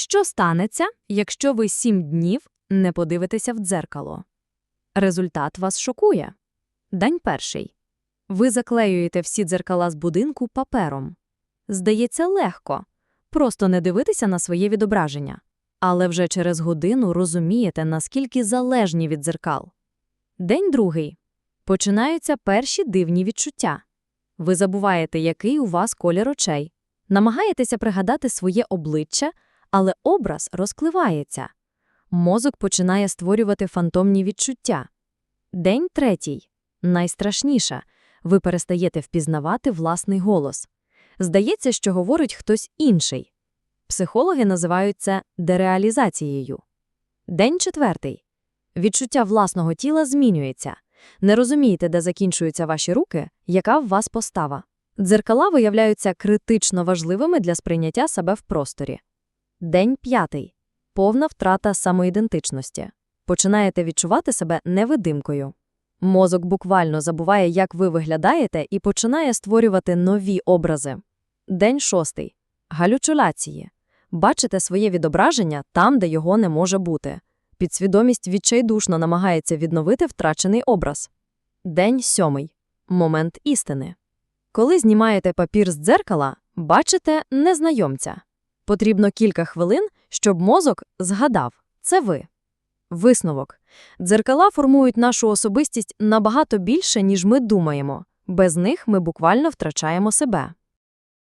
Що станеться, якщо ви сім днів не подивитеся в дзеркало? Результат вас шокує. День перший. Ви заклеюєте всі дзеркала з будинку папером. Здається, легко. Просто не дивитися на своє відображення. Але вже через годину розумієте, наскільки залежні від дзеркал. День другий. Починаються перші дивні відчуття. Ви забуваєте, який у вас колір очей. Намагаєтеся пригадати своє обличчя, але образ розкливається. Мозок починає створювати фантомні відчуття. День третій. Найстрашніше. Ви перестаєте впізнавати власний голос. Здається, що говорить хтось інший. Психологи називають це дереалізацією. День четвертий. Відчуття власного тіла змінюється. Не розумієте, де закінчуються ваші руки, яка в вас постава. Дзеркала виявляються критично важливими для сприйняття себе в просторі. День п'ятий. Повна втрата самоідентичності. Починаєте відчувати себе невидимкою. Мозок буквально забуває, як ви виглядаєте, і починає створювати нові образи. День шостий. Галюцюляції. Бачите своє відображення там, де його не може бути. Підсвідомість відчайдушно намагається відновити втрачений образ. День сьомий. Момент істини. Коли знімаєте папір з дзеркала, бачите незнайомця. Потрібно кілька хвилин, щоб мозок згадав – це ви. Висновок. Дзеркала формують нашу особистість набагато більше, ніж ми думаємо. Без них ми буквально втрачаємо себе.